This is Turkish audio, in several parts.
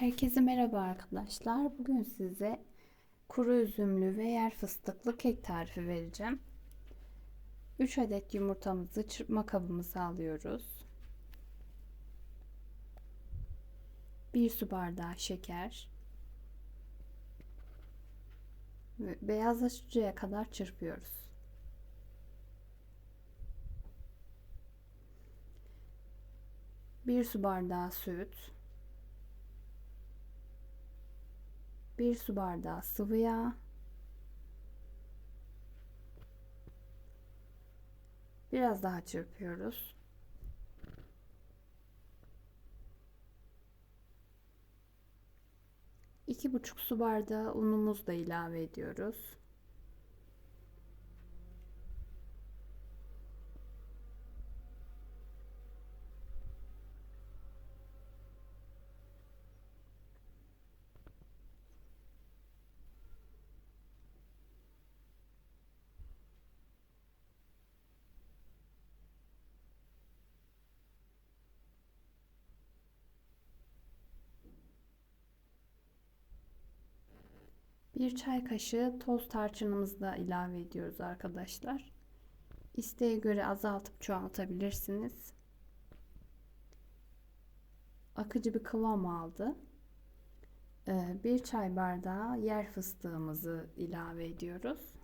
Herkese merhaba arkadaşlar. Bugün size kuru üzümlü ve yer fıstıklı kek tarifi vereceğim. 3 adet yumurtamızı çırpma kabımıza alıyoruz. 1 su bardağı şeker. Ve beyazlaşıncaya kadar çırpıyoruz. Bir su bardağı süt. 1 su bardağı sıvı yağ, biraz daha çırpıyoruz. İki buçuk su bardağı unumuzu da ilave ediyoruz. Bir çay kaşığı toz tarçınımızı da ilave ediyoruz arkadaşlar. İsteğe göre azaltıp çoğaltabilirsiniz. Akıcı bir kıvam aldı. Ee, bir çay bardağı yer fıstığımızı ilave ediyoruz.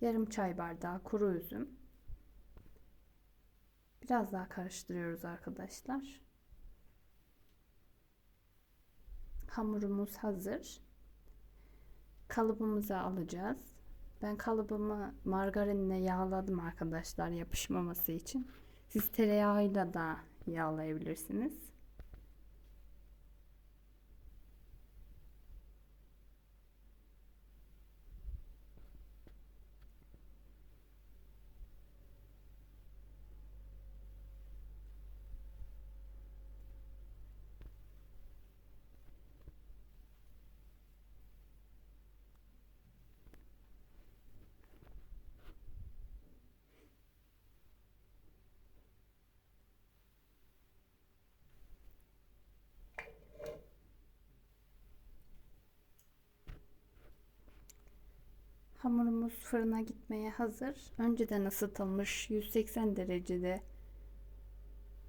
Yarım çay bardağı kuru üzüm. Biraz daha karıştırıyoruz arkadaşlar. Hamurumuz hazır. Kalıbımıza alacağız. Ben kalıbımı margarinle yağladım arkadaşlar yapışmaması için. Siz tereyağıyla da yağlayabilirsiniz. Hamurumuz fırına gitmeye hazır. Önceden ısıtılmış 180 derecede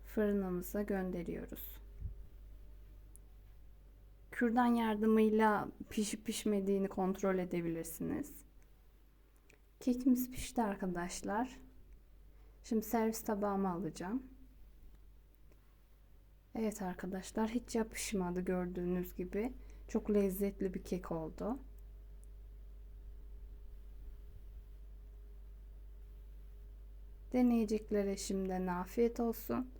fırınımıza gönderiyoruz. Kürdan yardımıyla pişip pişmediğini kontrol edebilirsiniz. Kekimiz pişti arkadaşlar. Şimdi servis tabağıma alacağım. Evet arkadaşlar hiç yapışmadı gördüğünüz gibi. Çok lezzetli bir kek oldu. Deneyeceklere şimdiden afiyet olsun.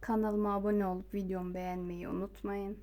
Kanalıma abone olup videomu beğenmeyi unutmayın.